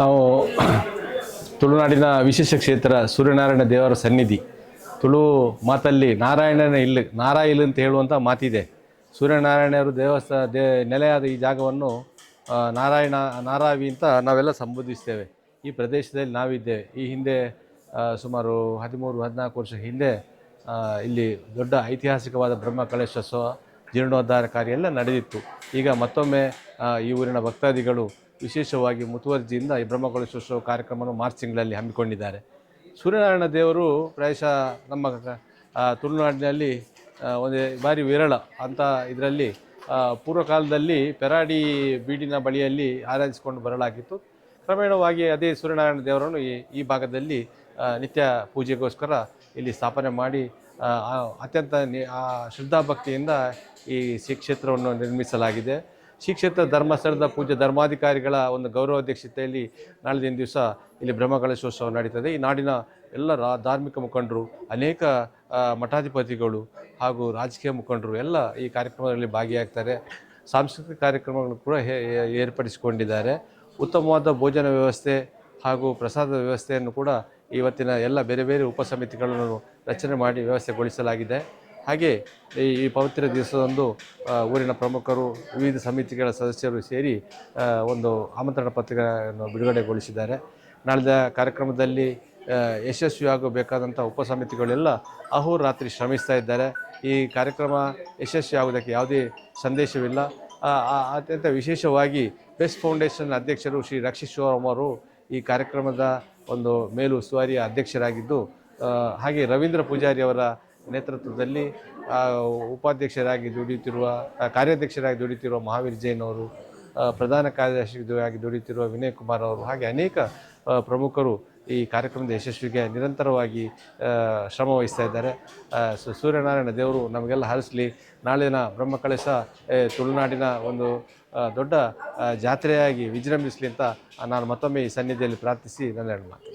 ನಾವು ತುಳುನಾಡಿನ ವಿಶೇಷ ಕ್ಷೇತ್ರ ಸೂರ್ಯನಾರಾಯಣ ದೇವರ ಸನ್ನಿಧಿ. ತುಳು ಮಾತಲ್ಲಿ ನಾರಾಯಣನ ಇಲ್ಲಿ ಇಲ್ಲ ಅಂತ ಹೇಳುವಂಥ ಮಾತಿದೆ. ಸೂರ್ಯನಾರಾಯಣರು ದೇವಸ್ಥಾನ ದೇ, ನೆಲೆಯಾದ ಈ ಜಾಗವನ್ನು ನಾರಾಯಣ, ನಾರಾವಿ ಅಂತ ನಾವೆಲ್ಲ ಸಂಬೋಧಿಸ್ತೇವೆ. ಈ ಪ್ರದೇಶದಲ್ಲಿ ನಾವಿದ್ದೇವೆ. ಈ ಹಿಂದೆ ಸುಮಾರು ಹದಿಮೂರು, ಹದಿನಾಲ್ಕು ವರ್ಷ ಹಿಂದೆ ಇಲ್ಲಿ ದೊಡ್ಡ ಐತಿಹಾಸಿಕವಾದ ಬ್ರಹ್ಮ ಜೀರ್ಣೋದ್ಧಾರ ಕಾರ್ಯ ಎಲ್ಲ ನಡೆದಿತ್ತು. ಈಗ ಮತ್ತೊಮ್ಮೆ ಈ ಊರಿನ ಭಕ್ತಾದಿಗಳು ವಿಶೇಷವಾಗಿ ಮುತುವರ್ಜಿಯಿಂದ ಈ ಬ್ರಹ್ಮಕಲಶೋತ್ಸವ ಕಾರ್ಯಕ್ರಮವನ್ನು ಮಾರ್ಚ್ ತಿಂಗಳಲ್ಲಿ ಹಮ್ಮಿಕೊಂಡಿದ್ದಾರೆ. ಸೂರ್ಯನಾರಾಯಣ ದೇವರು ಪ್ರಾಯಶಃ ನಮ್ಮ ತುಳುನಾಡಿನಲ್ಲಿ ಒಂದು ಭಾರಿ ವಿರಳ ಅಂತ ಇದರಲ್ಲಿ ಪೂರ್ವಕಾಲದಲ್ಲಿ ಪೆರಾಡಿ ಬೀಡಿನ ಬಳಿಯಲ್ಲಿ ಆರಾಧಿಸಿಕೊಂಡು ಬರಲಾಗಿತ್ತು. ಕ್ರಮೇಣವಾಗಿ ಅದೇ ಸೂರ್ಯನಾರಾಯಣ ದೇವರನ್ನು ಈ ಈ ಭಾಗದಲ್ಲಿ ನಿತ್ಯ ಪೂಜೆಗೋಸ್ಕರ ಇಲ್ಲಿ ಸ್ಥಾಪನೆ ಮಾಡಿ ಅತ್ಯಂತ ನಿ ಶ್ರದ್ಧಾಭಕ್ತಿಯಿಂದ ಈ ಶ್ರೀ ಕ್ಷೇತ್ರವನ್ನು ನಿರ್ಮಿಸಲಾಗಿದೆ. ಶ್ರೀ ಕ್ಷೇತ್ರ ಧರ್ಮಸ್ಥಳದ ಪೂಜ್ಯ ಧರ್ಮಾಧಿಕಾರಿಗಳ ಒಂದು ಗೌರವಾಧ್ಯಕ್ಷತೆಯಲ್ಲಿ ನಾಳೆ ದಿನ ದಿವಸ ಇಲ್ಲಿ ಬ್ರಹ್ಮಕಲಶೋತ್ಸವ ನಡೀತದೆ. ಈ ನಾಡಿನ ಎಲ್ಲ ರಾ, ಧಾರ್ಮಿಕ ಮುಖಂಡರು, ಅನೇಕ ಮಠಾಧಿಪತಿಗಳು ಹಾಗೂ ರಾಜಕೀಯ ಮುಖಂಡರು ಎಲ್ಲ ಈ ಕಾರ್ಯಕ್ರಮದಲ್ಲಿ ಭಾಗಿಯಾಗ್ತಾರೆ. ಸಾಂಸ್ಕೃತಿಕ ಕಾರ್ಯಕ್ರಮಗಳು ಕೂಡ ಏರ್ಪಡಿಸಿಕೊಂಡಿದ್ದಾರೆ. ಉತ್ತಮವಾದ ಭೋಜನ ವ್ಯವಸ್ಥೆ ಹಾಗೂ ಪ್ರಸಾದ ವ್ಯವಸ್ಥೆಯನ್ನು ಕೂಡ ಇವತ್ತಿನ ಎಲ್ಲ ಬೇರೆ ಬೇರೆ ಉಪಸಮಿತಿಗಳನ್ನು ರಚನೆ ಮಾಡಿ ವ್ಯವಸ್ಥೆಗೊಳಿಸಲಾಗಿದೆ. ಹಾಗೆ ಈ ಪವಿತ್ರ ದಿವಸದಂದು ಊರಿನ ಪ್ರಮುಖರು, ವಿವಿಧ ಸಮಿತಿಗಳ ಸದಸ್ಯರು ಸೇರಿ ಒಂದು ಆಮಂತ್ರಣ ಪತ್ರಿಕೆಯನ್ನು ಬಿಡುಗಡೆಗೊಳಿಸಿದ್ದಾರೆ. ನಾಳಿದ ಕಾರ್ಯಕ್ರಮದಲ್ಲಿ ಯಶಸ್ವಿ ಯಶಸ್ವಿಯಾಗಬೇಕಾದಂಥ ಉಪಸಮಿತಿಗಳೆಲ್ಲ ಅಹೋರಾತ್ರಿ ಶ್ರಮಿಸ್ತಾ ಇದ್ದಾರೆ. ಈ ಕಾರ್ಯಕ್ರಮ ಯಶಸ್ವಿಯಾಗುವುದಕ್ಕೆ ಯಾವುದೇ ಸಂದೇಶವಿಲ್ಲ. ಅತ್ಯಂತ ವಿಶೇಷವಾಗಿ ಬೆಸ್ಟ್ ಫೌಂಡೇಶನ್ ಅಧ್ಯಕ್ಷರು ಶ್ರೀ ರಕ್ಷಿತ್ ಈ ಕಾರ್ಯಕ್ರಮದ ಒಂದು ಮೇಲು ಉಸ್ತುವಾರಿಯ ಅಧ್ಯಕ್ಷರಾಗಿದ್ದು ಹಾಗೆ ರವೀಂದ್ರ ಪೂಜಾರಿ ಅವರ ನೇತೃತ್ವದಲ್ಲಿ ಉಪಾಧ್ಯಕ್ಷರಾಗಿ ದುಡಿಯುತ್ತಿರುವ ಕಾರ್ಯಾಧ್ಯಕ್ಷರಾಗಿ ದುಡಿಯುತ್ತಿರುವ ಮಹಾವೀರ್ ಜೈನ್ ಅವರು ಪ್ರಧಾನ ಕಾರ್ಯದರ್ಶಿಯಾಗಿ ದುಡಿಯುತ್ತಿರುವ ವಿನಯ್ ಕುಮಾರ್ ಅವರು ಹಾಗೆ ಅನೇಕ ಪ್ರಮುಖರು ಈ ಕಾರ್ಯಕ್ರಮದ ಯಶಸ್ವಿಗೆ ನಿರಂತರವಾಗಿ ಶ್ರಮ ವಹಿಸ್ತಾ ಇದ್ದಾರೆ. ಸೂರ್ಯನಾರಾಯಣ ದೇವರು ನಮಗೆಲ್ಲ ಹರಿಸಲಿ. ನಾಳಿನ ಬ್ರಹ್ಮಕಳಶ ಏ, ತುಳುನಾಡಿನ ಒಂದು ದೊಡ್ಡ ಜಾತ್ರೆಯಾಗಿ ವಿಜೃಂಭಿಸಲಿ ಅಂತ ನಾನು ಮತ್ತೊಮ್ಮೆ ಈ ಸನ್ನಿಧಿಯಲ್ಲಿ ಪ್ರಾರ್ಥಿಸಿ ನನ್ನ ಮಾತು.